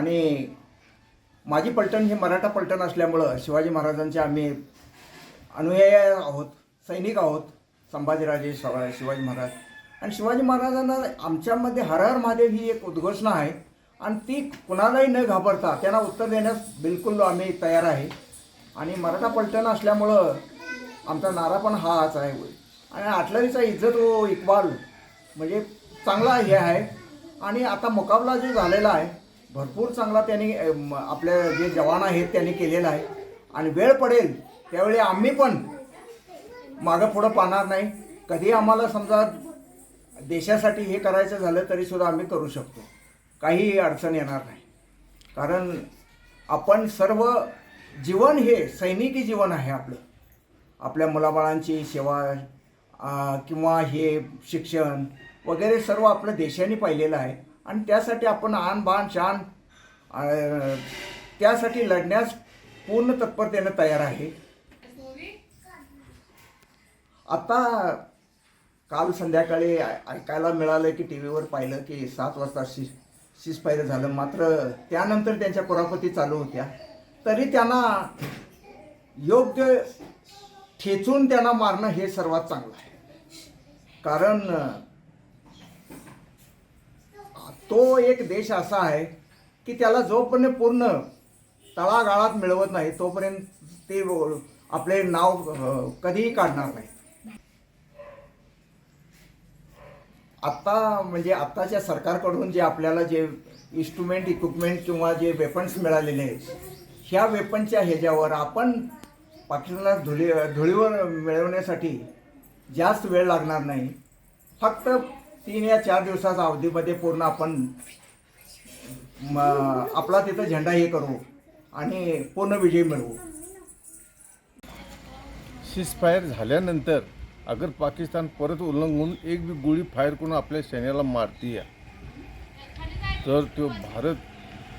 आणि माझी पलटण ही मराठा पलटण असल्यामुळं शिवाजी महाराजांचे आम्ही अनुयायी आहोत सैनिक आहोत संभाजीराजे शिवाजी महाराज. आणि शिवाजी महाराजांना आमच्यामध्ये हर हर महादेव ही एक उद्घोषणा आहे. आणि ती कुणालाही न घाबरता त्यांना उत्तर देण्यास बिलकुल आम्ही तयार आहे. आणि मराठा पलटण असल्यामुळं आमचा नारा पण हाच आहे. आणि आटलरीचा इज्जत व इक्बाल म्हणजे चांगला हे आहे. आणि आता मुकाबला जो झालेला आहे भरपूर चांगला त्यांनी आपल्या आपले जे जवान आहेत त्यांनी केलेला आहे. आणि वेळ पडेल त्यावेळी आम्ही पण मागं पुढं पाहणार नाही. कधी आम्हाला समजा देशासाठी हे करायचं झालं तरी सुद्धा आम्ही करू शकतो. काही अडचण येणार नाही. कारण आपण सर्व जीवन हे सैनिकी जीवन आहे आपलं. आपल्या मुलाबाळांची सेवा किंवा हे शिक्षण वगैरे सर्व आपलं देशाने पाहिलेलं आहे. आणि त्यासाठी आपण आण बाण शान त्यासाठी लढण्यास पूर्ण तत्परतेनं तयार आहे. आता काल संध्याकाळी ऐकायला मिळालं की टी व्हीवर पाहिलं की सात वाजता शि शिजपायरं झालं. मात्र त्यानंतर त्यांच्या कुरापती चालू होत्या. तरी त्यांना योग्य ठेचून त्यांना मारणं हे सर्वात चांगलं आहे. कारण तो एक देश असा आहे की त्याला जोपर्यंत पूर्ण तळागाळात मिळवत नाही तोपर्यंत ते आपले नाव कधीही काढणार नाही. आत्ता म्हणजे आत्ताच्या सरकारकडून जे आपल्याला जे इन्स्ट्रुमेंट इक्विपमेंट किंवा जे वेपन्स मिळालेले आहेत ह्या वेपनच्या ह्याच्यावर आपण पाकिस्तानला धुळी धुळीवर मिळवण्यासाठी जास्त वेळ लागणार नाही. फक्त तीन या चार दिवसाच्या अवधीमध्ये पूर्ण आपण म, आपला तिथं झेंडा हे करू आणि पूर्ण विजय मिळवू. सीजफायर झाल्यानंतर अगर पाकिस्तान परत उल्लंघून एक बी गोळी फायर करून आपल्या सैन्याला मारती तर तो भारत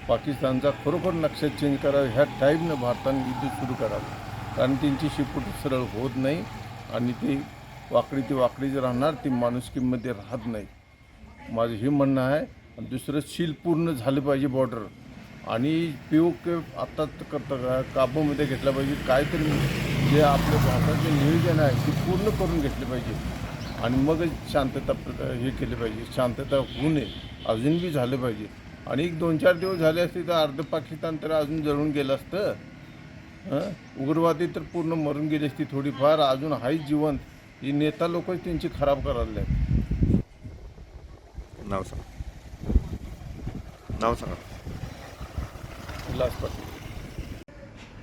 पाकिस्तानचा खरोखर नक्षा चेंज करावा. ह्या टाईपनं भारताने युद्ध सुरू करावं. कारण त्यांची शिपूट सरळ होत नाही आणि ते वाकडी ती वाकडीच राहणार ती माणुसकीमध्ये राहत नाही. माझं हे म्हणणं आहे आणि दुसरं सील पूर्ण झालं पाहिजे बॉर्डर आणि पी ओ के आत्ता करता का काबूमध्ये घेतला पाहिजे. काहीतरी जे आपलं भारताचे नियोजन आहे ते पूर्ण करून घेतले पाहिजे. आणि मगच शांतता प्र- हे केली पाहिजे. शांतता होऊ नये. अजून बी झालं पाहिजे. आणि एक दोन चार दिवस झाले असते तर अर्ध पाकिस्तान तर अजून जळून गेलं असतं. उग्रवादी तर पूर्ण मरून गेली असती थोडीफार. अजून हाय जीवन ही नेता लोकच त्यांची खराब करायला आहेत नाव सांगा. नाव सांगा. उल्हास पाटील.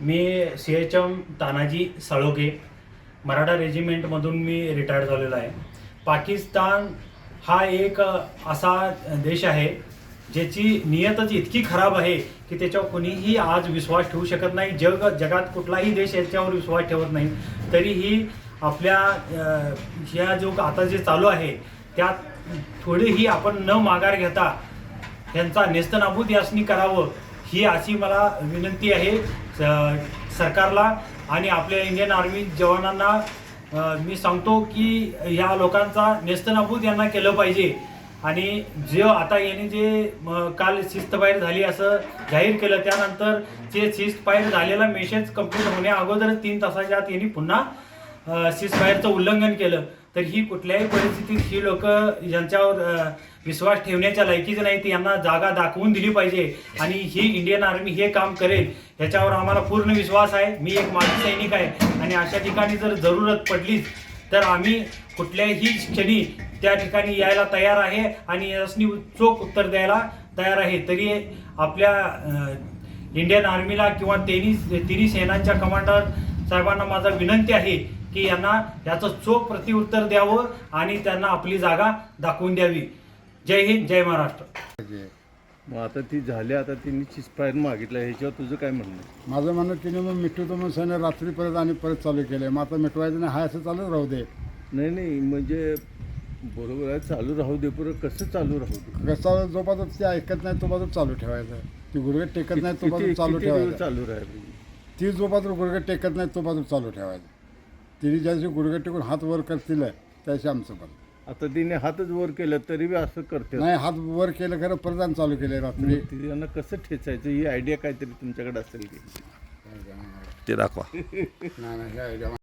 मी C H M Tanaji Saloge. Maratha रेजिमेंटमधून मी रिटायर झालेलो आहे. पाकिस्तान हा एक अ, असा देश आहे ज्याची नियतच इतकी खराब आहे की त्याच्यावर कोणीही आज विश्वास ठेवू शकत नाही. जग जगात कुठलाही देश याच्यावर विश्वास ठेवत नाही. तरीही आपल्या या जो आता जे चालू आहे त्यात थोडीही आपण न माघार घेता त्यांचा नेस्तनाबूत यासनी करावं ही अशी मला विनंती आहे स- सरकारला आणि आपल्या इंडियन आर्मी जवानांना मी सांगतो की ह्या लोकांचा नेस्तनाबूत यांना केलं पाहिजे. आणि जे आता यांनी जे काल शिस्तबाहेर झाली असं जाहीर केलं त्यानंतर जे शिस्तबाहेर झालेला मेसेज कंप्लीट होण्या अगोदर तीन तासाच्या आत यांनी पुन्हा सीजफायरचं उल्लंघन केलं तर ही कुठल्याही परिस्थितीत ही लोक यांच्यावर विश्वास ठेवण्याच्या लायकीच नाही ती यांना जागा दाखवून दिली पाहिजे. आणि ही इंडियन आर्मी हे काम करेल याच्यावर आम्हाला पूर्ण विश्वास आहे. मी एक माजी सैनिक आहे. आणि अशा ठिकाणी जर जरूरत पडलीच तर आम्ही कुठल्याही क्षणी त्या ठिकाणी यायला तयार आहे. आणि यासनी चोख उत्तर द्यायला तयार आहे. तरी आपल्या इंडियन आर्मीला किंवा तिन्ही तिन्ही सेनांच्या कमांडर साहेबांना माझा विनंती आहे की यांना याचं चोख प्रत्युत्तर द्यावं आणि त्यांना आपली जागा दाखवून द्यावी. जय हिंद जय महाराष्ट्र. मग आता ती झाली आता तिने चिस्पायर मागितलं ह्याच्यावर तुझं काय म्हणणं आहे? माझं म्हणणं तिने मग मिटवतो म्हणून सैन्य रात्री परत आणि परत चालू केलं मग आता मिटवायचं नाही हाय असं चालू राहू दे. नाही नाही म्हणजे बरोबर आहे चालू राहू दे पर कसं चालू राहू दे? कसं जोपासून ते ऐकत नाही तोपासून चालू ठेवायचं. ती गुडघे टेकत नाही तोपासून चालू ठेवायचं. चालू राहील? ती जोपासून गुडघे टेकत नाही तोपासून चालू ठेवायचं. तिने ज्या दिवशी गुडघे टेकून हात वर करतील त्याशी आमचं पण आता तिने हातच वर केलं तरी बी असं करते नाही हात वर केलं खरं परत आणि चालू केले रात्री. त्यांना कसं ठेचायचं? ही आयडिया काहीतरी तुमच्याकडे असेल की. ते दाखवा. नाही नाही हे idea